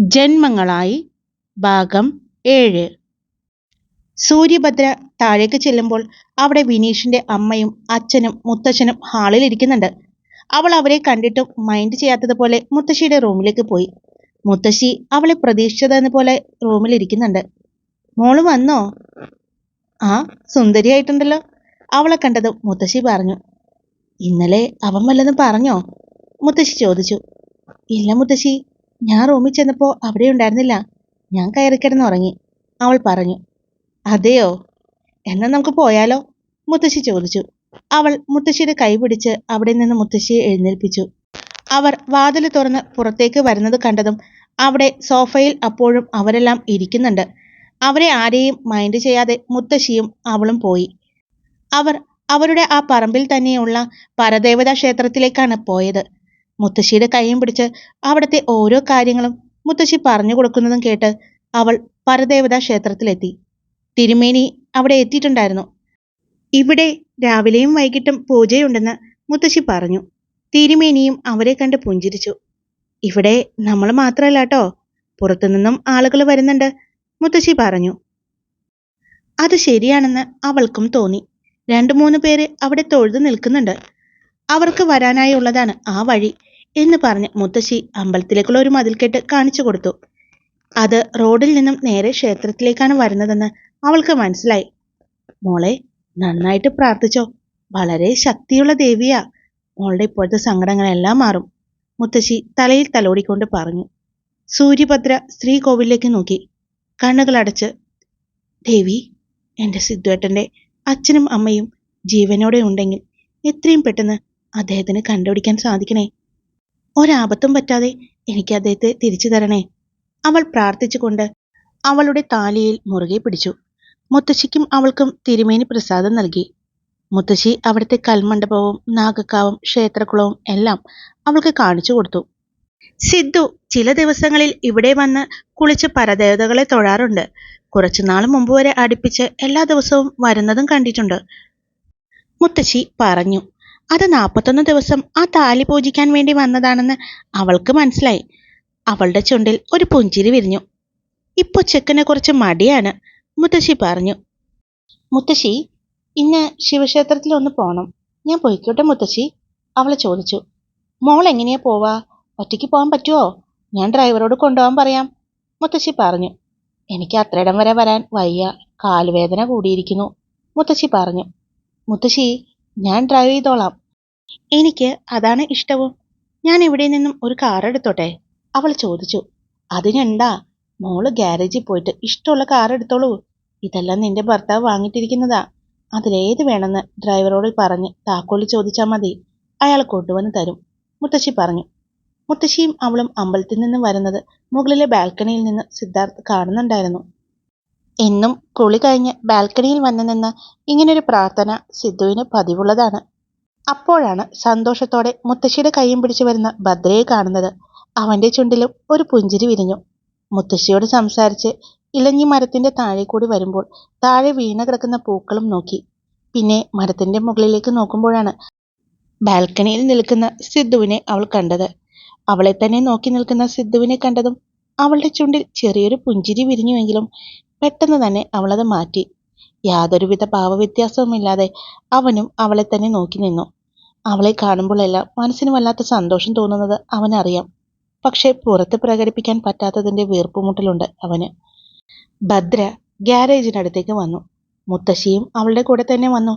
ജന്മങ്ങളായി. ഭാഗം ഏഴ്. സൂര്യഭദ്ര താഴേക്ക് ചെല്ലുമ്പോൾ അവിടെ വിനീഷിന്റെ അമ്മയും അച്ഛനും മുത്തശ്ശനും ഹാളിൽ ഇരിക്കുന്നുണ്ട്. അവൾ അവരെ കണ്ടിട്ടും മൈൻഡ് ചെയ്യാത്തതുപോലെ മുത്തശ്ശിയുടെ റൂമിലേക്ക് പോയി. മുത്തശ്ശി അവളെ പ്രതീക്ഷിച്ചതെന്ന പോലെ റൂമിൽ ഇരിക്കുന്നുണ്ട്. മോൾ വന്നോ? ആ സുന്ദരിയായിട്ടുണ്ടല്ലോ. അവളെ കണ്ടതും മുത്തശ്ശി പറഞ്ഞു. ഇന്നലെ അവൻ വല്ലതും പറഞ്ഞോ? മുത്തശ്ശി ചോദിച്ചു. ഇല്ല മുത്തശ്ശി ഞാൻ റൂമിൽ ചെന്നപ്പോൾ അവിടെ ഉണ്ടായിരുന്നില്ല. ഞാൻ കയറി കിടന്നുറങ്ങി അവൾ പറഞ്ഞു അതെയോ? എന്നാൽ നമുക്ക് പോയാലോ? മുത്തശ്ശി ചോദിച്ചു. അവൾ മുത്തശ്ശിയുടെ കൈ പിടിച്ച് അവിടെ നിന്ന് മുത്തശ്ശിയെ എഴുന്നേൽപ്പിച്ചു. അവർ വാതിൽ തുറന്ന് പുറത്തേക്ക് വരുന്നത് കണ്ടതും അവിടെ സോഫയിൽ അപ്പോഴും അവരെല്ലാം ഇരിക്കുന്നുണ്ട്. അവരെ ആരെയും മൈൻഡ് ചെയ്യാതെ മുത്തശ്ശിയും അവളും പോയി. അവർ അവരുടെ ആ പറമ്പിൽ തന്നെയുള്ള പരദേവതാ ക്ഷേത്രത്തിലേക്കാണ് പോയത്. മുത്തശ്ശിയുടെ കൈയും പിടിച്ച് അവിടുത്തെ ഓരോ കാര്യങ്ങളും മുത്തശ്ശി പറഞ്ഞു കൊടുക്കുന്നതും കേട്ട് അവൾ പരദേവതാ ക്ഷേത്രത്തിലെത്തി. തിരുമേനി അവിടെ എത്തിയിട്ടുണ്ടായിരുന്നു. ഇവിടെ രാവിലെയും വൈകിട്ടും പൂജയുണ്ടെന്ന് മുത്തശ്ശി പറഞ്ഞു. തിരുമേനിയും അവരെ കണ്ട് പുഞ്ചിരിച്ചു. ഇവിടെ നമ്മൾ മാത്രമല്ല കേട്ടോ പുറത്തുനിന്നും ആളുകൾ വരുന്നുണ്ട് മുത്തശ്ശി പറഞ്ഞു. അത് ശരിയാണെന്ന് അവൾക്കും തോന്നി. രണ്ടു മൂന്ന് പേര് അവിടെ തൊഴുതു നിൽക്കുന്നുണ്ട്. അവർക്ക് വരാനായുള്ളതാണ് ആ വഴി. എന്ന് പറഞ്ഞ് മുത്തശ്ശി അമ്പലത്തിലേക്കുള്ള ഒരു മതിൽക്കെട്ട് കാണിച്ചു കൊടുത്തു. അത് റോഡിൽ നിന്നും നേരെ ക്ഷേത്രത്തിലേക്കാണ് വരുന്നതെന്ന് അവൾക്ക് മനസ്സിലായി. മോളെ നന്നായിട്ട് പ്രാർത്ഥിച്ചോ. വളരെ ശക്തിയുള്ള ദേവിയാ. മോളുടെ ഇപ്പോഴത്തെ സങ്കടങ്ങളെല്ലാം മാറും. മുത്തശ്ശി തലയിൽ തലോടിക്കൊണ്ട് പറഞ്ഞു. സൂര്യഭദ്ര ശ്രീകോവിലേക്ക് നോക്കി. കണ്ണുകളടച്ച് ദേവി എന്റെ സിദ്ധുവേട്ടന്റെ അച്ഛനും അമ്മയും ജീവനോടെ ഉണ്ടെങ്കിൽ എത്രയും പെട്ടെന്ന് അദ്ദേഹത്തിന് കണ്ടുപിടിക്കാൻ സാധിക്കണേ. ഒരാപത്തും പറ്റാതെ എനിക്ക് അദ്ദേഹത്തെ തിരിച്ചു തരണേ. അവൾ പ്രാർത്ഥിച്ചുകൊണ്ട് അവളുടെ താലിയിൽ മുറുകെ പിടിച്ചു. മുത്തശ്ശിക്കും അവൾക്കും തിരുമേനി പ്രസാദം നൽകി. മുത്തശ്ശി അവിടുത്തെ കൽമണ്ഡപവും നാഗക്കാവും ക്ഷേത്രക്കുളവും എല്ലാം അവൾക്ക് കാണിച്ചു കൊടുത്തു. സിദ്ധു ചില ദിവസങ്ങളിൽ ഇവിടെ വന്ന് കുളിച്ച് പരദേവതകളെ തൊഴാറുണ്ട്. കുറച്ചുനാൾ മുമ്പ് വരെ അടുപ്പിച്ച് എല്ലാ ദിവസവും വരുന്നതും കണ്ടിട്ടുണ്ട്. മുത്തശ്ശി പറഞ്ഞു അത് നാൽപ്പത്തൊന്ന് ദിവസം ആ താലി പൂജിക്കാൻ വേണ്ടി വന്നതാണെന്ന് അവൾക്ക് മനസ്സിലായി. അവളുടെ ചുണ്ടിൽ ഒരു പുഞ്ചിരി വിരിഞ്ഞു. ഇപ്പൊ ചെക്കനെ കുറച്ച് മടിയാണ് മുത്തശ്ശി പറഞ്ഞു. മുത്തശ്ശി ഇന്ന് ശിവക്ഷേത്രത്തിൽ ഒന്ന് പോണം. ഞാൻ പോയിക്കോട്ടെ മുത്തശ്ശി അവളെ ചോദിച്ചു. മോൾ എങ്ങനെയാ പോവാ? ഒറ്റയ്ക്ക് പോകാൻ പറ്റുമോ ഞാൻ ഡ്രൈവറോട് കൊണ്ടുപോകാൻ പറയാം. മുത്തശ്ശി പറഞ്ഞു. എനിക്ക് അത്രയിടം വരെ വരാൻ വയ്യ കാലുവേദന കൂടിയിരിക്കുന്നു. മുത്തശ്ശി പറഞ്ഞു. മുത്തശ്ശി ഞാൻ ഡ്രൈവ് ചെയ്തോളാം. എനിക്ക് അതാണ് ഇഷ്ടവും. ഞാൻ ഇവിടെ നിന്നും ഒരു കാർ എടുത്തോട്ടെ? അവൾ ചോദിച്ചു. അതിനെന്താ മോൾ ഗ്യാരേജിൽ പോയിട്ട് ഇഷ്ടമുള്ള കാർ എടുത്തോളൂ. ഇതെല്ലാം നിന്റെ ഭർത്താവ് വാങ്ങിട്ടിരിക്കുന്നതാ അതിലേത് വേണമെന്ന് ഡ്രൈവറോട് പറഞ്ഞ് താക്കോൽ ചോദിച്ചാൽ മതി. അയാൾ കൊണ്ടുവന്ന് തരും. മുത്തശ്ശി പറഞ്ഞു. മുത്തശ്ശിയും അവളും അമ്പലത്തിൽ നിന്ന് വരുന്നത് മുകളിലെ ബാൽക്കണിയിൽ നിന്ന് സിദ്ധാർത്ഥ് കാണുന്നുണ്ടായിരുന്നു. എന്നും കുളി കഴിഞ്ഞ് ബാൽക്കണിയിൽ വന്നു നിന്ന് ഇങ്ങനൊരു പ്രാർത്ഥന സിദ്ധുവിന് പതിവുള്ളതാണ്. അപ്പോഴാണ് സന്തോഷത്തോടെ മുത്തശ്ശിയുടെ കൈയും പിടിച്ചു വരുന്ന ഭദ്രയെ കാണുന്നത്. അവന്റെ ചുണ്ടിലും ഒരു പുഞ്ചിരി വിരിഞ്ഞു. മുത്തശ്ശിയോട് സംസാരിച്ച് ഇലഞ്ഞി മരത്തിന്റെ താഴെ കൂടി വരുമ്പോൾ താഴെ വീണ കിടക്കുന്ന പൂക്കളും നോക്കി. പിന്നെ മരത്തിന്റെ മുകളിലേക്ക് നോക്കുമ്പോഴാണ് ബാൽക്കണിയിൽ നിൽക്കുന്ന സിദ്ധുവിനെ അവൾ കണ്ടത്. അവളെ തന്നെ നോക്കി നിൽക്കുന്ന സിദ്ധുവിനെ കണ്ടതും അവളുടെ ചുണ്ടിൽ ചെറിയൊരു പുഞ്ചിരി വിരിഞ്ഞുവെങ്കിലും പെട്ടെന്ന് തന്നെ അവളത് മാറ്റി. യാതൊരുവിധ ഭാവവ്യത്യാസവുമില്ലാതെ അവനും അവളെ തന്നെ നോക്കി നിന്നു. അവളെ കാണുമ്പോഴെല്ലാം മനസ്സിന് വല്ലാത്ത സന്തോഷം തോന്നുന്നത് അവനറിയാം. പക്ഷേ പുറത്ത് പ്രകടിപ്പിക്കാൻ പറ്റാത്തതിന്റെ വീർപ്പുമുട്ടലുണ്ട് അവന്. ഭദ്ര ഗ്യാരേജിനടുത്തേക്ക് വന്നു. മുത്തശ്ശിയും അവളുടെ കൂടെ തന്നെ വന്നു.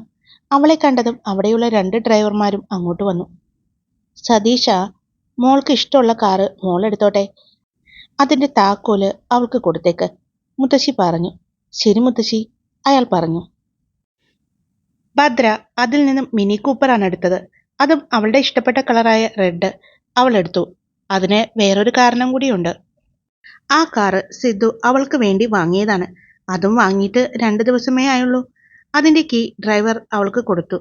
അവളെ കണ്ടതും അവിടെയുള്ള രണ്ട് ഡ്രൈവർമാരും അങ്ങോട്ട് വന്നു. സതീഷ മോൾക്ക് ഇഷ്ടമുള്ള കാറ് മോൾ എടുത്തോട്ടെ? അതിന്റെ താക്കോൽ അവൾക്ക് കൊടുത്തേക്ക്. മുത്തശ്ശി പറഞ്ഞു. ശരി മുത്തശ്ശി അയാൾ പറഞ്ഞു. ഭദ്ര അതിൽ നിന്നും മിനി കൂപ്പറാണ് എടുത്തത്. അതും അവളുടെ ഇഷ്ടപ്പെട്ട കളറായ റെഡ് അവൾ എടുത്തു. അതിന് വേറൊരു കാരണം കൂടിയുണ്ട്. ആ കാറ് സിദ്ധു അവൾക്ക് വേണ്ടി വാങ്ങിയതാണ്. അതും വാങ്ങിയിട്ട് രണ്ട് ദിവസമേ ആയുള്ളൂ. അതിന്റെ കീ ഡ്രൈവർ അവൾക്ക് കൊടുത്തു.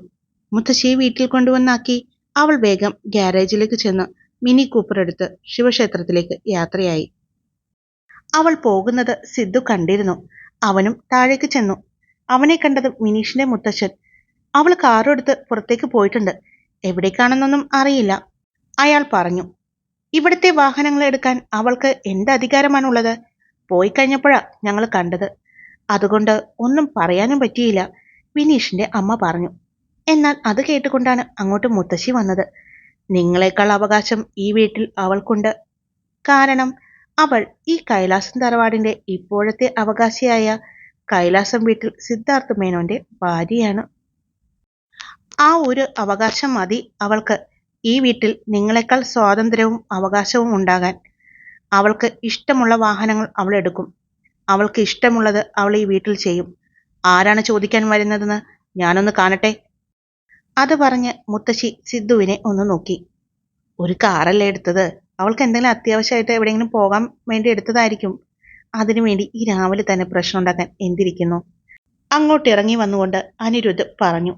മുത്തശ്ശി വീട്ടിൽ കൊണ്ടുവന്നാക്കി അവൾ വേഗം ഗ്യാരേജിലേക്ക് ചെന്ന് മിനി കൂപ്പർ എടുത്ത് ശിവക്ഷേത്രത്തിലേക്ക് യാത്രയായി. അവൾ പോകുന്നത് സിദ്ധു കണ്ടിരുന്നു. അവനും താഴേക്ക് ചെന്നു. അവനെ കണ്ടത് മിനീഷിന്റെ മുത്തശ്ശൻ. അവൾ കാറെടുത്ത് പുറത്തേക്ക് പോയിട്ടുണ്ട്. എവിടേക്കാണെന്നൊന്നും അറിയില്ല. അയാൾ പറഞ്ഞു ഇവിടുത്തെ വാഹനങ്ങൾ എടുക്കാൻ അവൾക്ക് എന്ത് അധികാരമാണുള്ളത് പോയി കഴിഞ്ഞപ്പോഴാ ഞങ്ങൾ കണ്ടത്. അതുകൊണ്ട് ഒന്നും പറയാനും പറ്റിയില്ല വിനീഷിന്റെ അമ്മ പറഞ്ഞു. എന്നാൽ അത് കേട്ടുകൊണ്ടാണ് അങ്ങോട്ട് മുത്തശ്ശി വന്നത്. നിങ്ങളെക്കാൾ അവകാശം ഈ വീട്ടിൽ അവൾക്കുണ്ട്. കാരണം അവൾ ഈ കൈലാസം തറവാടിന്റെ ഇപ്പോഴത്തെ അവകാശിയായ കൈലാസം വീട്ടിൽ സിദ്ധാർത്ഥ മേനോന്റെ ഭാര്യയാണ്. ആ ഒരു അവകാശം മതി. അവൾക്ക് ഈ വീട്ടിൽ നിങ്ങളെക്കാൾ സ്വാതന്ത്ര്യവും അവകാശവും ഉണ്ടാകാൻ അവൾക്ക് ഇഷ്ടമുള്ള വാഹനങ്ങൾ അവൾ എടുക്കും. അവൾക്ക് ഇഷ്ടമുള്ളത് അവൾ ഈ വീട്ടിൽ ചെയ്യും. ആരാണ് ചോദിക്കാൻ വരുന്നതെന്ന് ഞാനൊന്ന് കാണട്ടെ? അത് പറഞ്ഞ് മുത്തശ്ശി സിദ്ധുവിനെ ഒന്ന് നോക്കി. ഒരു കാറല്ലേ എടുത്തത്? അവൾക്ക് എന്തെങ്കിലും അത്യാവശ്യമായിട്ട് എവിടെയെങ്കിലും പോകാൻ വേണ്ടി എടുത്തതായിരിക്കും. അതിനുവേണ്ടി ഈ രാവിലെ തന്നെ പ്രശ്നം ഉണ്ടാക്കാൻ എന്തിരിക്കുന്നു? അങ്ങോട്ട് ഇറങ്ങി വന്നുകൊണ്ട് അനിരുദ്ധ് പറഞ്ഞു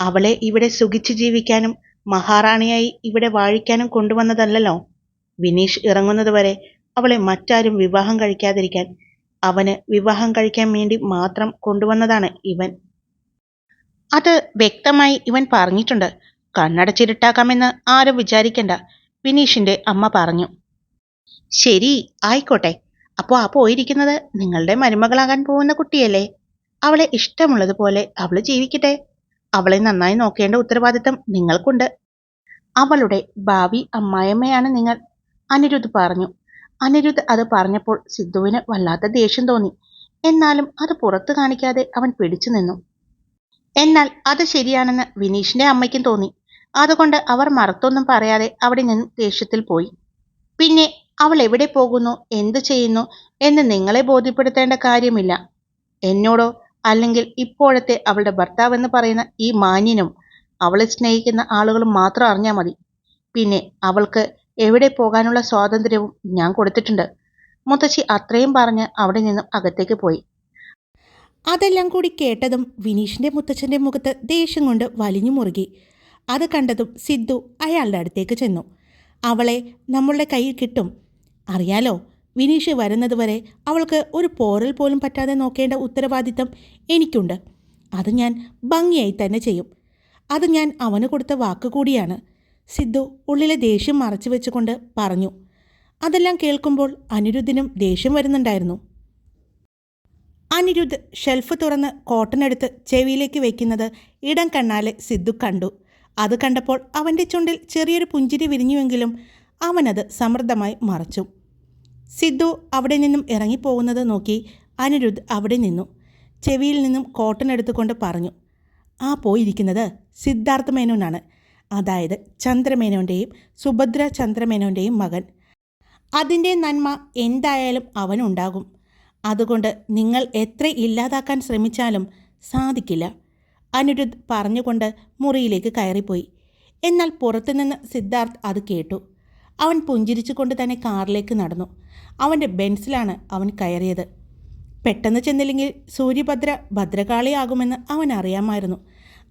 അവളെ ഇവിടെ സുഖിച്ച് ജീവിക്കാനും മഹാറാണിയായി ഇവിടെ വാഴിക്കാനും കൊണ്ടുവന്നതല്ലല്ലോ. വിനീഷ് ഇറങ്ങുന്നത് വരെ അവളെ മറ്റാരും വിവാഹം കഴിക്കാതിരിക്കാൻ അവന് വിവാഹം കഴിക്കാൻ വേണ്ടി മാത്രം കൊണ്ടുവന്നതാണ് ഇവൻ. അത് വ്യക്തമായി ഇവൻ പറഞ്ഞിട്ടുണ്ട്. കണ്ണടച്ചിരുട്ടാക്കാമെന്ന് ആരും വിചാരിക്കണ്ട വിനീഷിന്റെ അമ്മ പറഞ്ഞു. ശരി ആയിക്കോട്ടെ. അപ്പോൾ ആ പോയിരിക്കുന്നത് നിങ്ങളുടെ മരുമകളാകാൻ പോകുന്ന കുട്ടിയല്ലേ? അവളെ ഇഷ്ടമുള്ളതുപോലെ അവൾ ജീവിക്കട്ടെ. അവളെ നന്നായി നോക്കേണ്ട ഉത്തരവാദിത്തം നിങ്ങൾക്കുണ്ട്. അവളുടെ ഭാവി അമ്മായിയമ്മയാണ് നിങ്ങൾ. അനിരുദ്ധ് പറഞ്ഞു. അനിരുദ്ധ് അത് പറഞ്ഞപ്പോൾ സിദ്ധുവിന് വല്ലാത്ത ദേഷ്യം തോന്നി. എന്നാലും അത് പുറത്തു കാണിക്കാതെ അവൻ പിടിച്ചു നിന്നു. എന്നാൽ അത് ശരിയാണെന്ന് വിനീഷിന്റെ അമ്മയ്ക്കും തോന്നി. അതുകൊണ്ട് അവർ മറത്തൊന്നും പറയാതെ അവിടെ നിന്ന് ദേഷ്യത്തിൽ പോയി. പിന്നെ അവൾ എവിടെ പോകുന്നു? എന്തു ചെയ്യുന്നു? എന്ന് നിങ്ങളെ ബോധ്യപ്പെടുത്തേണ്ട കാര്യമില്ല. എന്നോടോ അല്ലെങ്കിൽ ഇപ്പോഴത്തെ അവളുടെ ഭർത്താവെന്ന് പറയുന്ന ഈ മാന്യനും അവളെ സ്നേഹിക്കുന്ന ആളുകളും മാത്രം അറിഞ്ഞാൽ മതി. പിന്നെ അവൾക്ക് എവിടെ പോകാനുള്ള സ്വാതന്ത്ര്യവും ഞാൻ കൊടുത്തിട്ടുണ്ട്. മുത്തശ്ശി അത്രയും പറഞ്ഞ് അവിടെ നിന്നും അകത്തേക്ക് പോയി. അതെല്ലാം കൂടി കേട്ടതും വിനീഷിന്റെ മുത്തച്ഛന്റെ മുഖത്ത് ദേഷ്യം കൊണ്ട് വലിഞ്ഞു മുറുകി. അത് കണ്ടതും സിദ്ധു അയാളുടെ അടുത്തേക്ക് ചെന്നു. അവളെ നമ്മളുടെ കയ്യിൽ കിട്ടും. അറിയാലോ വിനീഷ് വരുന്നതുവരെ അവൾക്ക് ഒരു പോറൽ പോലും പറ്റാതെ നോക്കേണ്ട ഉത്തരവാദിത്തം എനിക്കുണ്ട്. അത് ഞാൻ ഭംഗിയായി തന്നെ ചെയ്യും. അത് ഞാൻ അവന് കൊടുത്ത വാക്ക് കൂടിയാണ്. സിദ്ധു ഉള്ളിലെ ദേഷ്യം മറച്ചു വെച്ചുകൊണ്ട് പറഞ്ഞു. അതെല്ലാം കേൾക്കുമ്പോൾ അനിരുദ്ധിനും ദേഷ്യം വരുന്നുണ്ടായിരുന്നു. അനിരുദ്ധ് ഷെൽഫ് തുറന്ന് കോട്ടൺ എടുത്ത് ചെവിയിലേക്ക് വയ്ക്കുന്നത് ഇടം കണ്ണാലെ സിദ്ധു കണ്ടു. അത് കണ്ടപ്പോൾ അവന്റെ ചുണ്ടിൽ ചെറിയൊരു പുഞ്ചിരി വിരിഞ്ഞുവെങ്കിലും അവനത് സമൃദ്ധമായി മറച്ചു. സിദ്ധു അവിടെ നിന്നും ഇറങ്ങിപ്പോകുന്നത് നോക്കി അനിരുദ്ധ് അവിടെ നിന്നു. ചെവിയിൽ നിന്നും കോട്ടൺ എടുത്തുകൊണ്ട് പറഞ്ഞു ആ പോയിരിക്കുന്നത് സിദ്ധാർത്ഥ മേനോനാണ്. അതായത് ചന്ദ്രമേനോന്റെയും സുഭദ്ര ചന്ദ്രമേനോന്റെയും മകൻ. അതിന്റെ നന്മ എന്തായാലും അവനുണ്ടാകും. അതുകൊണ്ട് നിങ്ങൾ എത്ര ഇല്ലാതാക്കാൻ ശ്രമിച്ചാലും സാധിക്കില്ല അനിരുദ്ധ് പറഞ്ഞുകൊണ്ട് മുറിയിലേക്ക് കയറിപ്പോയി. എന്നാൽ പുറത്തുനിന്ന് സിദ്ധാർത്ഥ് അത് കേട്ടു. അവൻ പുഞ്ചിരിച്ചുകൊണ്ട് തന്നെ കാറിലേക്ക് നടന്നു. അവന്റെ ബെൻസിലാണ് അവൻ കയറിയത്. പെട്ടെന്ന് ചെന്നില്ലെങ്കിൽ സൂര്യഭദ്ര ഭദ്രകാളിയാകുമെന്ന് അവൻ അറിയാമായിരുന്നു.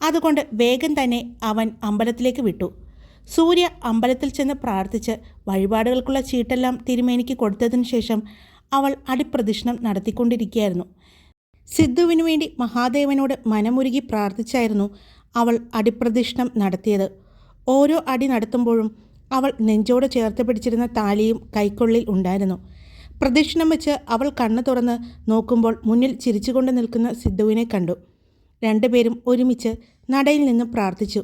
അതുകൊണ്ട് വേഗം തന്നെ അവൻ അമ്പലത്തിലേക്ക് വിട്ടു. സൂര്യ അമ്പലത്തിൽ ചെന്ന് പ്രാർത്ഥിച്ച് വഴിപാടുകൾക്കുള്ള ചീട്ടെല്ലാം തിരുമേനിക്ക് കൊടുത്തതിനു ശേഷം അവൾ അടിപ്രദക്ഷിണം നടത്തിക്കൊണ്ടിരിക്കുകയായിരുന്നു. സിദ്ധുവിനു വേണ്ടി മഹാദേവനോട് മനമുരുകി പ്രാർത്ഥിച്ചായിരുന്നു അവൾ അടിപ്രദക്ഷിണം നടത്തിയത്. ഓരോ അടി നടത്തുമ്പോഴും അവൾ നെഞ്ചോട് ചേർത്ത് പിടിച്ചിരുന്ന താലിയും കൈക്കൊള്ളിൽ ഉണ്ടായിരുന്നു. പ്രദക്ഷിണം വെച്ച് അവൾ കണ്ണു തുറന്ന് നോക്കുമ്പോൾ മുന്നിൽ ചിരിച്ചുകൊണ്ട് നിൽക്കുന്ന സിദ്ധുവിനെ കണ്ടു. രണ്ടുപേരും ഒരുമിച്ച് നടയിൽ നിന്നും പ്രാർത്ഥിച്ചു.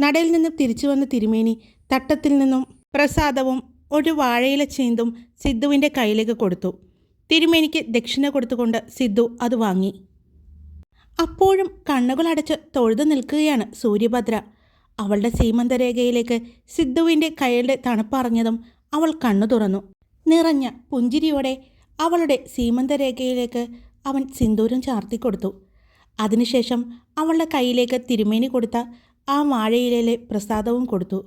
നടയിൽ നിന്നും തിരിച്ചു വന്ന തിരുമേനി തട്ടത്തിൽ നിന്നും പ്രസാദവും ഒരു വാഴയില ചീന്തും സിദ്ധുവിന്റെ കയ്യിലേക്ക് കൊടുത്തു. തിരുമേനിക്ക് ദക്ഷിണ കൊടുത്തുകൊണ്ട് സിദ്ധു അത് വാങ്ങി. അപ്പോഴും കണ്ണുകളടച്ച് തൊഴുതു നിൽക്കുകയാണ് സൂര്യഭദ്ര. അവളുടെ സീമന്തരേഖയിലേക്ക് സിദ്ധുവിന്റെ കൈയുടെ തണുപ്പറിഞ്ഞതും അവൾ കണ്ണു തുറന്നു. നിറഞ്ഞ പുഞ്ചിരിയോടെ അവളുടെ സീമന്തരേഖയിലേക്ക് അവൻ സിന്ദൂരം ചാർത്തി കൊടുത്തു. അതിനുശേഷം അവളുടെ കയ്യിലേക്ക് തിരുമേനി കൊടുത്ത ആ വാഴയിലയിലെ പ്രസാദവും കൊടുത്തു.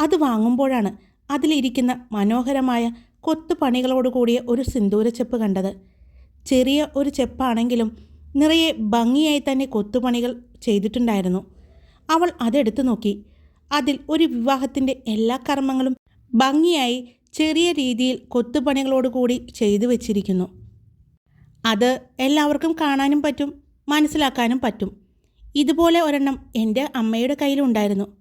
അത് വാങ്ങുമ്പോഴാണ് അതിലിരിക്കുന്ന മനോഹരമായ കൊത്തുപണികളോട് കൂടിയ ഒരു സിന്ദൂരച്ചെപ്പ് കണ്ടത്. ചെറിയ ഒരു ചെപ്പാണെങ്കിലും നിറയെ ഭംഗിയായി തന്നെ കൊത്തുപണികൾ ചെയ്തിട്ടുണ്ടായിരുന്നു. അവൾ അതെടുത്തു നോക്കി. അതിൽ ഒരു വിവാഹത്തിന്റെ എല്ലാ കർമ്മങ്ങളും ഭംഗിയായി ചെറിയ രീതിയിൽ കൊത്തുപണികളോടുകൂടി ചെയ്തു വച്ചിരിക്കുന്നു. അത് എല്ലാവർക്കും കാണാനും പറ്റും മനസ്സിലാക്കാനും പറ്റും. ഇതുപോലെ ഒരെണ്ണം എന്റെ അമ്മയുടെ കയ്യിലുണ്ടായിരുന്നു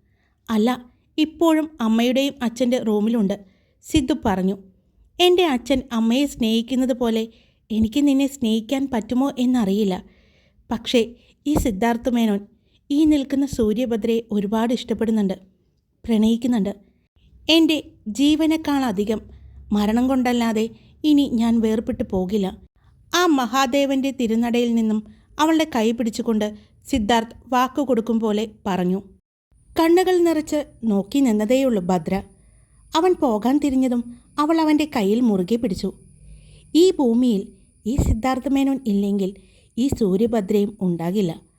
അല്ല ഇപ്പോഴും അമ്മയുടെയും അച്ഛന്റെ റൂമിലുണ്ട് സിദ്ധു പറഞ്ഞു. എന്റെ അച്ഛൻ അമ്മയെ സ്നേഹിക്കുന്നത് പോലെ എനിക്ക് നിന്നെ സ്നേഹിക്കാൻ പറ്റുമോ എന്നറിയില്ല. പക്ഷേ ഈ സിദ്ധാർത്ഥ മേനോൻ ഈ നിൽക്കുന്ന സൂര്യഭദ്രയെ ഒരുപാട് ഇഷ്ടപ്പെടുന്നുണ്ട് പ്രണയിക്കുന്നുണ്ട്. എന്റെ ജീവനേക്കാളധികം മരണം കൊണ്ടല്ലാതെ ഇനി ഞാൻ വേർപെട്ടു പോകില്ല. ആ മഹാദേവന്റെ തിരുനടയിൽ നിന്നും അവളുടെ കൈ പിടിച്ചുകൊണ്ട് സിദ്ധാർത്ഥ് വാക്കു കൊടുക്കും പോലെ പറഞ്ഞു. കണ്ണുകൾ നിറച്ച് നോക്കി നിന്നതേയുള്ളൂ ഭദ്ര. അവൻ പോകാൻ തിരിഞ്ഞതും അവൾ അവന്റെ കയ്യിൽ മുറുകെ പിടിച്ചു. ഈ ഭൂമിയിൽ ഈ സിദ്ധാർത്ഥ മേനോൻ ഇല്ലെങ്കിൽ ഈ സൂര്യഭദ്രയും ഉണ്ടാകില്ല.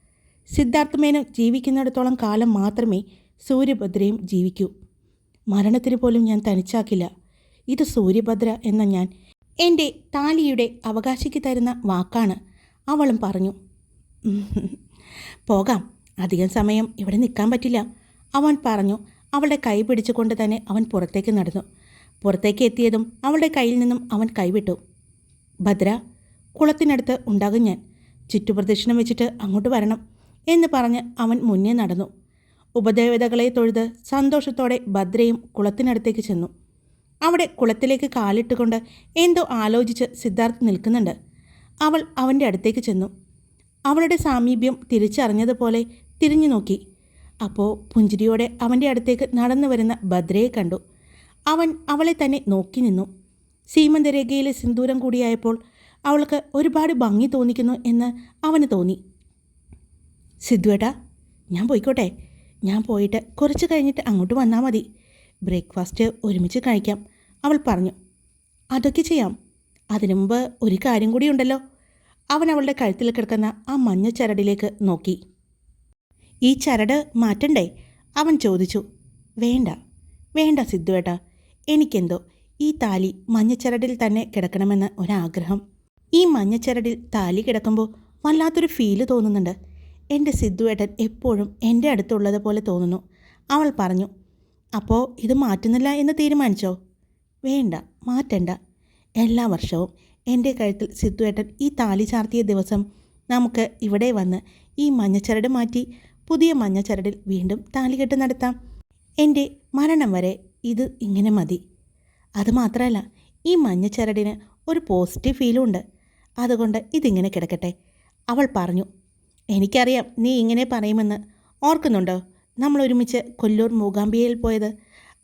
സിദ്ധാർത്ഥ മേനോൻ ജീവിക്കുന്നിടത്തോളം കാലം മാത്രമേ സൂര്യഭദ്രയും ജീവിക്കൂ. മരണത്തിന് പോലും ഞാൻ തനിച്ചാക്കില്ല. ഇത് സൂര്യഭദ്ര എന്ന ഞാൻ എന്റെ താലിയുടെ അവകാശിക്ക് തരുന്ന വാക്കാണ്. അവളും പറഞ്ഞു "ഉം, പോകാം. അധികം സമയം ഇവിടെ നിൽക്കാൻ പറ്റില്ല. അവൻ പറഞ്ഞു അവളുടെ കൈ പിടിച്ചുകൊണ്ട് തന്നെ അവൻ പുറത്തേക്ക് നടന്നു. പുറത്തേക്ക് എത്തിയതും അവളുടെ കയ്യിൽ നിന്നും അവൻ കൈവിട്ടു. ഭദ്ര കുളത്തിനടുത്ത് ഉണ്ടാകും ഞാൻ. ചുറ്റുപ്രദക്ഷിണം വെച്ചിട്ട് അങ്ങോട്ട് വരണം. എന്ന് പറഞ്ഞ് അവൻ മുന്നേ നടന്നു. ഉപദേവതകളെ തൊഴുത് സന്തോഷത്തോടെ ഭദ്രയും കുളത്തിനടുത്തേക്ക് ചെന്നു. അവിടെ കുളത്തിലേക്ക് കാലിട്ടുകൊണ്ട് എന്തോ ആലോചിച്ച് സിദ്ധാർത്ഥ് നിൽക്കുന്നുണ്ട്. അവൾ അവന്റെ അടുത്തേക്ക് ചെന്നു. അവളുടെ സാമീപ്യം തിരിച്ചറിഞ്ഞതുപോലെ തിരിഞ്ഞു നോക്കി. അപ്പോൾ പുഞ്ചിരിയോടെ അവന്റെ അടുത്തേക്ക് നടന്നു വരുന്ന ഭദ്രയെ കണ്ടു. അവൻ അവളെ തന്നെ നോക്കി നിന്നു. സീമന്തരേഖയിലെ സിന്ദൂരം കൂടിയായപ്പോൾ അവൾക്ക് ഒരുപാട് ഭംഗി തോന്നിക്കുന്നു എന്ന് അവന് തോന്നി. സിദ്ധുവേട്ടാ ഞാൻ പോയിക്കോട്ടെ. ഞാൻ പോയിട്ട് കുറച്ച് കഴിഞ്ഞിട്ട് അങ്ങോട്ട് വന്നാൽ മതി. ബ്രേക്ക്ഫാസ്റ്റ് ഒരുമിച്ച് കഴിക്കാം അവൾ പറഞ്ഞു. അതൊക്കെ ചെയ്യാം. അതിനു മുമ്പ് ഒരു കാര്യം കൂടി ഉണ്ടല്ലോ. അവൻ അവളുടെ കഴുത്തിൽ കിടക്കുന്ന ആ മഞ്ഞ ചരടിലേക്ക് നോക്കി. ഈ ചരട് മാറ്റണ്ടേ? അവൻ ചോദിച്ചു. വേണ്ട വേണ്ട സിദ്ധുവേട്ടാ എനിക്കെന്തോ ഈ താലി മഞ്ഞച്ചരടിൽ തന്നെ കിടക്കണമെന്ന് ഒരാഗ്രഹം. ഈ മഞ്ഞച്ചരടിൽ താലി കിടക്കുമ്പോൾ വല്ലാത്തൊരു ഫീൽ തോന്നുന്നുണ്ട്. എന്റെ സിദ്ധുവേട്ടൻ എപ്പോഴും എന്റെ അടുത്തുള്ളത് പോലെ തോന്നുന്നു. അവൾ പറഞ്ഞു അപ്പോൾ ഇത് മാറ്റുന്നില്ല എന്ന് തീരുമാനിച്ചോ? വേണ്ട മാറ്റണ്ട. എല്ലാ വർഷവും എന്റെ കഴുത്തിൽ സിദ്ധുവേട്ടൻ ഈ താലി ചാർത്തിയ ദിവസം നമുക്ക് ഇവിടെ വന്ന് ഈ മഞ്ഞച്ചരട് മാറ്റി പുതിയ മഞ്ഞച്ചരടിൽ വീണ്ടും താലികെട്ട് നടത്താം. എന്റെ മരണം വരെ ഇത് ഇങ്ങനെ മതി. അതുമാത്രമല്ല ഈ മഞ്ഞച്ചരടിന് ഒരു പോസിറ്റീവ് ഫീലുണ്ട് അതുകൊണ്ട് ഇതിങ്ങനെ കിടക്കട്ടെ. അവൾ പറഞ്ഞു എനിക്കറിയാം നീ ഇങ്ങനെ പറയുമെന്ന്. ഓർക്കുന്നുണ്ടോ? നമ്മൾ ഒരുമിച്ച് കൊല്ലൂർ മൂകാംബിയയിൽ പോയത്.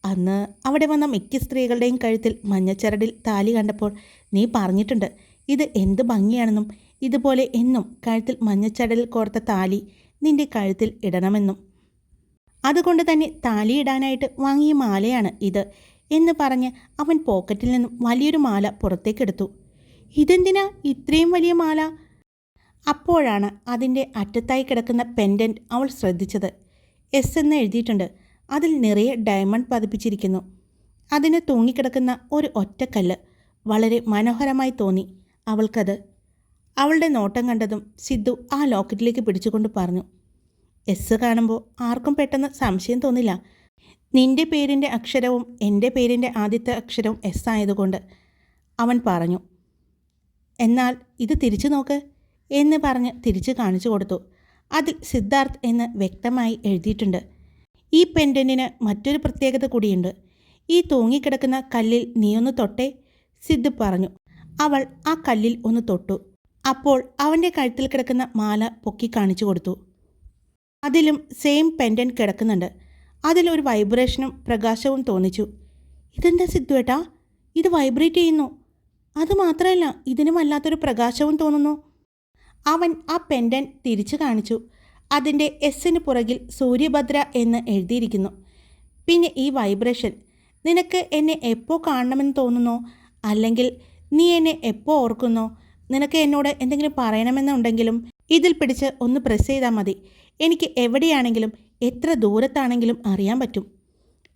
അന്ന് അവിടെ വന്ന മിക്ക സ്ത്രീകളുടെയും കഴുത്തിൽ മഞ്ഞച്ചരടിൽ താലി കണ്ടപ്പോൾ നീ പറഞ്ഞിട്ടുണ്ട് ഇത് എന്ത് ഭംഗിയാണെന്നും ഇതുപോലെ എന്നും കഴുത്തിൽ മഞ്ഞച്ചടലിൽ കോർത്ത താലി നിന്റെ കഴുത്തിൽ ഇടണമെന്നും. അതുകൊണ്ട് തന്നെ താലി ഇടാനായിട്ട് വാങ്ങിയ മാലയാണ് ഇത് എന്ന് പറഞ്ഞ് അവൻ പോക്കറ്റിൽ നിന്നും വലിയൊരു മാല പുറത്തേക്കെടുത്തു. ഇതെന്തിനാ ഇത്രയും വലിയ മാല? അപ്പോഴാണ് അതിന്റെ അറ്റത്തായി കിടക്കുന്ന പെൻഡന്റ് അവൾ ശ്രദ്ധിച്ചത്. എസ് എന്ന് എഴുതിയിട്ടുണ്ട്. അതിൽ നിറയെ ഡയമണ്ട് പതിപ്പിച്ചിരിക്കുന്നു. അതിന് തൂങ്ങിക്കിടക്കുന്ന ഒരു ഒറ്റക്കല്ല് വളരെ മനോഹരമായി തോന്നി അവൾക്കത്. അവളുടെ നോട്ടം കണ്ടതും സിദ്ധു ആ ലോക്കറ്റിലേക്ക് പിടിച്ചുകൊണ്ട് പറഞ്ഞു. എസ് കാണുമ്പോൾ ആർക്കും പെട്ടെന്ന് സംശയം തോന്നില്ല. നിന്റെ പേരിന്റെ അക്ഷരവും എന്റെ പേരിന്റെ ആദ്യത്തെ അക്ഷരവും എസ് ആയതുകൊണ്ട് അവൻ പറഞ്ഞു. എന്നാൽ ഇത് തിരിച്ചു നോക്ക്. എന്ന് പറഞ്ഞ് തിരിച്ചു കാണിച്ചു കൊടുത്തു. അതിൽ സിദ്ധാർത്ഥ് എന്ന് വ്യക്തമായി എഴുതിയിട്ടുണ്ട്. ഈ പെൻഡന്റിന് മറ്റൊരു പ്രത്യേകത കൂടിയുണ്ട്. ഈ തൂങ്ങിക്കിടക്കുന്ന കല്ലിൽ നീയൊന്ന് തൊട്ടെ സിദ്ധ് പറഞ്ഞു. അവൾ ആ കല്ലിൽ ഒന്ന് തൊട്ടു. അപ്പോൾ അവന്റെ കഴുത്തിൽ കിടക്കുന്ന മാല പൊക്കി കാണിച്ചു കൊടുത്തു. അതിലും സെയിം പെൻഡൻ കിടക്കുന്നുണ്ട്. അതിലൊരു വൈബ്രേഷനും പ്രകാശവും തോന്നിച്ചു. ഇതെന്താ സിദ്ധുവേട്ടാ ഇത് വൈബ്രേറ്റ് ചെയ്യുന്നു. അതുമാത്രമല്ല ഇതിന് വല്ലാത്തൊരു പ്രകാശവും തോന്നുന്നു. അവൻ ആ പെൻഡൻ തിരിച്ചു കാണിച്ചു. അതിന്റെ എസ്സിന് പുറകിൽ സൂര്യഭദ്ര എന്ന് എഴുതിയിരിക്കുന്നു. പിന്നെ ഈ വൈബ്രേഷൻ. നിനക്ക് എന്നെ എപ്പോൾ കാണണമെന്ന് തോന്നുന്നു? അല്ലെങ്കിൽ നീ എന്നെ എപ്പോൾ ഓർക്കുന്നു? നിനക്ക് എന്നോട് എന്തെങ്കിലും പറയണമെന്നുണ്ടെങ്കിലും ഇതിൽ പിടിച്ച് ഒന്ന് പ്രസ് ചെയ്താൽ മതി. എനിക്ക് എവിടെയാണെങ്കിലും എത്ര ദൂരത്താണെങ്കിലും അറിയാൻ പറ്റും.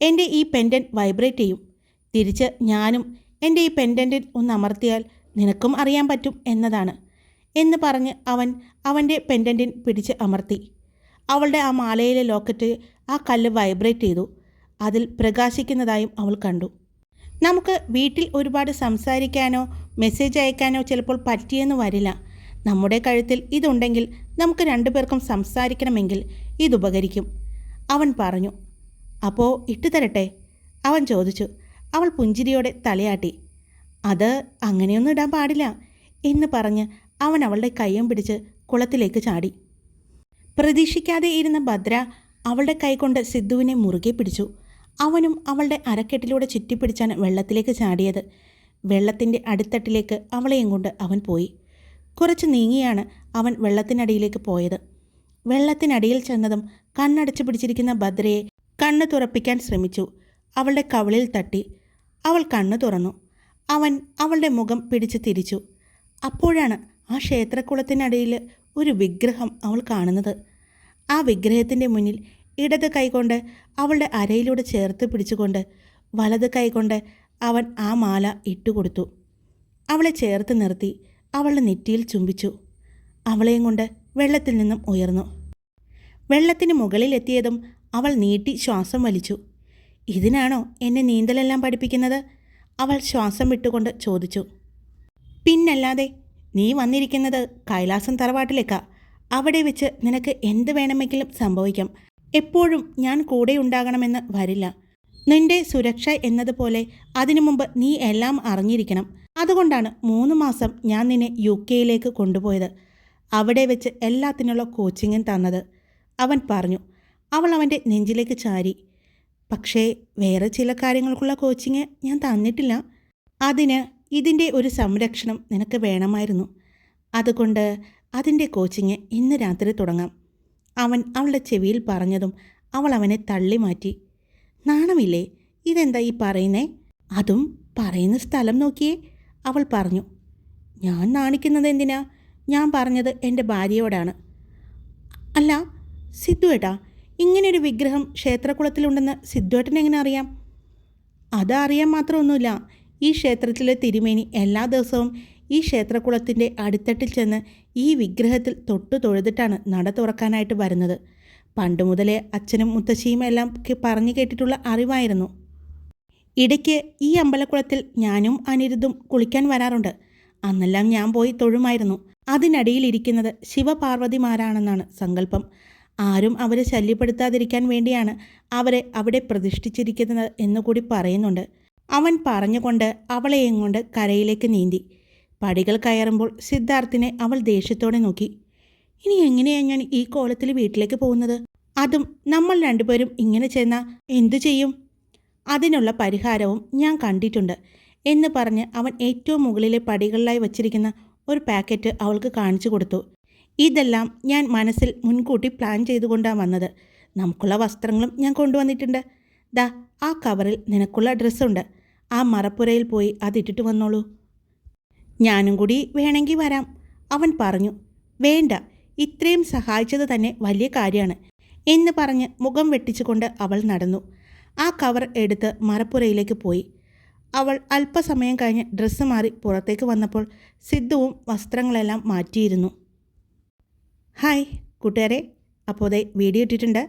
എന്റെ ഈ പെൻഡൻ വൈബ്രേറ്റ് ചെയ്യും. തിരിച്ച് ഞാനും എന്റെ ഈ പെൻഡന്റിൽ ഒന്ന് അമർത്തിയാൽ നിനക്കും അറിയാൻ പറ്റും എന്നതാണ്. എന്ന് പറഞ്ഞ് അവൻ അവന്റെ പെൻഡന്റിൻ പിടിച്ച് അമർത്തി. അവളുടെ ആ മാലയിലെ ലോക്കറ്റ് ആ കല്ല് വൈബ്രേറ്റ് ചെയ്തു. അതിൽ പ്രകാശിക്കുന്നതായും അവൾ കണ്ടു. നമുക്ക് വീട്ടിൽ ഒരുപാട് സംസാരിക്കാനോ മെസ്സേജ് അയക്കാനോ ചിലപ്പോൾ പറ്റിയെന്ന് വരില്ല. നമ്മുടെ കഴുത്തിൽ ഇതുണ്ടെങ്കിൽ നമുക്ക് രണ്ടുപേർക്കും സംസാരിക്കണമെങ്കിൽ ഇതുപകരിക്കും അവൻ പറഞ്ഞു. അപ്പോൾ ഇട്ടുതരട്ടെ അവൻ ചോദിച്ചു. അവൾ പുഞ്ചിരിയോടെ തലയാട്ടി. അത് അങ്ങനെയൊന്നും ഇടാൻ പാടില്ല എന്ന് പറഞ്ഞ് അവൻ അവളുടെ കയ്യും പിടിച്ച് കുളത്തിലേക്ക് ചാടി. പ്രതീക്ഷിക്കാതെ ഇരുന്ന ഭദ്ര അവളുടെ കൈകൊണ്ട് സിദ്ധുവിനെ മുറുകെ പിടിച്ചു. അവനും അവളുടെ അരക്കെട്ടിലൂടെ ചുറ്റിപ്പിടിച്ചാണ് വെള്ളത്തിലേക്ക് ചാടിയത്. വെള്ളത്തിന്റെ അടിത്തട്ടിലേക്ക് അവളെയും കൊണ്ട് അവൻ പോയി. കുറച്ച് നീങ്ങിയാണ് അവൻ വെള്ളത്തിനടിയിലേക്ക് പോയത്. വെള്ളത്തിനടിയിൽ ചെന്നതും കണ്ണടച്ചു പിടിച്ചിരിക്കുന്ന ഭദ്രയെ കണ്ണു തുറപ്പിക്കാൻ ശ്രമിച്ചു. അവളുടെ കവിളിൽ തട്ടി. അവൾ കണ്ണു തുറന്നു. അവൻ അവളുടെ മുഖം പിടിച്ച് തിരിച്ചു. അപ്പോഴാണ് ആ ക്ഷേത്രക്കുളത്തിനടിയിൽ ഒരു വിഗ്രഹം അവൾ കാണുന്നത്. ആ വിഗ്രഹത്തിന്റെ മുന്നിൽ ഇടത് കൈകൊണ്ട് അവളുടെ അരയിലൂടെ ചേർത്ത് പിടിച്ചുകൊണ്ട് വലത് കൈകൊണ്ട് അവൻ ആ മാല ഇട്ടുകൊടുത്തു അവളെ ചേർത്ത് നിർത്തി അവളുടെ നെറ്റിയിൽ ചുംബിച്ചു. അവളെയും കൊണ്ട് വെള്ളത്തിൽ നിന്നും ഉയർന്നു. വെള്ളത്തിന് മുകളിലെത്തിയതും അവൾ നീട്ടി ശ്വാസം വലിച്ചു. ഇതിനാണോ എന്നെ നീന്തലെല്ലാം പഠിപ്പിക്കുന്നത്? അവൾ ശ്വാസം വിട്ടുകൊണ്ട് ചോദിച്ചു. പിന്നല്ലാതെ നീ വന്നിരിക്കുന്നത് കൈലാസം തറവാട്ടിലേക്കാ. അവിടെ വെച്ച് നിനക്ക് എന്ത് വേണമെങ്കിലും സംഭവിക്കാം. എപ്പോഴും ഞാൻ കൂടെ ഉണ്ടാകണമെന്ന് വരില്ല. നിന്റെ സുരക്ഷ എന്നതുപോലെ അതിനു മുമ്പ് നീ എല്ലാം അറിഞ്ഞിരിക്കണം. അതുകൊണ്ടാണ് മൂന്ന് മാസം ഞാൻ നിന്നെ യു കെയിലേക്ക് കൊണ്ടുപോയത്. അവിടെ വെച്ച് എല്ലാത്തിനുള്ള കോച്ചിങ്ങും തന്നത്. അവൻ പറഞ്ഞു അവൾ അവന്റെ നെഞ്ചിലേക്ക് ചാരി. പക്ഷേ വേറെ ചില കാര്യങ്ങൾക്കുള്ള കോച്ചിങ് ഞാൻ തന്നിട്ടില്ല. അതിന് ഇതിന്റെ ഒരു സംരക്ഷണം നിനക്ക് വേണമായിരുന്നു. അതുകൊണ്ട് അതിന്റെ കോച്ചിങ് ഇന്ന് രാത്രി തുടങ്ങാം. അവൻ അവളുടെ ചെവിയിൽ പറഞ്ഞതും അവൾ അവനെ തള്ളി മാറ്റി. നാണമില്ലേ ഇതെന്താ ഈ പറയുന്നേ? അതും പറയുന്ന സ്ഥലം നോക്കിയേ അവൾ പറഞ്ഞു. ഞാൻ നാണിക്കുന്നത് എന്തിനാ? ഞാൻ പറഞ്ഞത് എന്റെ ഭാര്യയോടാണ്. അല്ല സിദ്ധുവേട്ടാ ഇങ്ങനെയൊരു വിഗ്രഹം ക്ഷേത്രക്കുളത്തിലുണ്ടെന്ന് സിദ്ധുവേട്ടൻ എങ്ങനെ അറിയാം? അതറിയാൻ മാത്രമൊന്നുമില്ല. ഈ ക്ഷേത്രത്തിലെ തിരുമേനി എല്ലാ ദിവസവും ഈ ക്ഷേത്രക്കുളത്തിന്റെ അടിത്തട്ടിൽ ചെന്ന് ഈ വിഗ്രഹത്തിൽ തൊട്ടു തൊഴുതിട്ടാണ് നട തുറക്കാനായിട്ട് വരുന്നത്. പണ്ട് മുതലേ അച്ഛനും മുത്തശ്ശിയും എല്ലാം പറഞ്ഞു കേട്ടിട്ടുള്ള അറിവായിരുന്നു. ഇടയ്ക്ക് ഈ അമ്പലക്കുളത്തിൽ ഞാനും അനിരുദ്ധും കുളിക്കാൻ വരാറുണ്ട്. അന്നെല്ലാം ഞാൻ പോയി തൊഴുമായിരുന്നു. അതിനടിയിലിരിക്കുന്നത് ശിവപാർവതിമാരാണെന്നാണ് സങ്കല്പം. ആരും അവരെ ശല്യപ്പെടുത്താതിരിക്കാൻ വേണ്ടിയാണ് അവരെ അവിടെ പ്രതിഷ്ഠിച്ചിരിക്കുന്നത് എന്നുകൂടി പറയുന്നുണ്ട്. അവൻ പറഞ്ഞുകൊണ്ട് അവളെയും കൊണ്ട് കരയിലേക്ക് നീന്തി. പടികൾ കയറുമ്പോൾ സിദ്ധാർത്ഥിനെ അവൾ ദേഷ്യത്തോടെ നോക്കി. ഇനി എങ്ങനെയാണ് ഞാൻ ഈ കോലത്തിൽ വീട്ടിലേക്ക് പോകുന്നത്? അതും നമ്മൾ രണ്ടുപേരും ഇങ്ങനെ ചെന്നാൽ എന്തു ചെയ്യും? അതിനുള്ള പരിഹാരവും ഞാൻ കണ്ടിട്ടുണ്ട് എന്ന് പറഞ്ഞ് അവൻ ഏറ്റവും മുകളിലെ പടികളിലായി വച്ചിരിക്കുന്ന ഒരു പാക്കറ്റ് അവൾക്ക് കാണിച്ചു കൊടുത്തു. ഇതെല്ലാം ഞാൻ മനസ്സിൽ മുൻകൂട്ടി പ്ലാൻ ചെയ്തുകൊണ്ടാണ് വന്നത്. നമുക്കുള്ള വസ്ത്രങ്ങളും ഞാൻ കൊണ്ടുവന്നിട്ടുണ്ട്. ദാ ആ കവറിൽ നിനക്കുള്ള ഡ്രസ്സുണ്ട്. ആ മറപ്പുരയിൽ പോയി അതിട്ടിട്ട് വന്നോളൂ. ഞാനും കൂടി വേണമെങ്കിൽ വരാം. അവൻ പറഞ്ഞു വേണ്ട ഇത്രയും സഹായിച്ചത് തന്നെ വലിയ കാര്യമാണ് എന്ന് പറഞ്ഞ് മുഖം വെട്ടിച്ചുകൊണ്ട് അവൾ നടന്നു. ആ കവർ എടുത്ത് മറപ്പുരയിലേക്ക് പോയി. അവൾ അല്പസമയം കഴിഞ്ഞ് ഡ്രസ്സ് മാറി പുറത്തേക്ക് വന്നപ്പോൾ സിദ്ധുവും വസ്ത്രങ്ങളെല്ലാം മാറ്റിയിരുന്നു. ഹായ് കൂട്ടുകാരെ അപ്പോൾ അതെ വീഡിയോ ഇട്ടിട്ടുണ്ട്.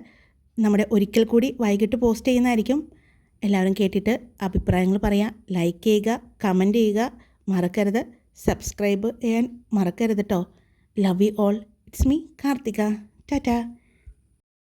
നമ്മുടെ ഒരിക്കൽ കൂടി വൈകിട്ട് പോസ്റ്റ് ചെയ്യുന്നതായിരിക്കും. എല്ലാവരും കേട്ടിട്ട് അഭിപ്രായങ്ങൾ പറയാം ലൈക്ക് ചെയ്യുക കമന്റ് ചെയ്യുക മറക്കരുത്. സബ്സ്ക്രൈബ് ചെയ്യാൻ മറക്കരുത് കേട്ടോ love you all it's me Karthika. Tata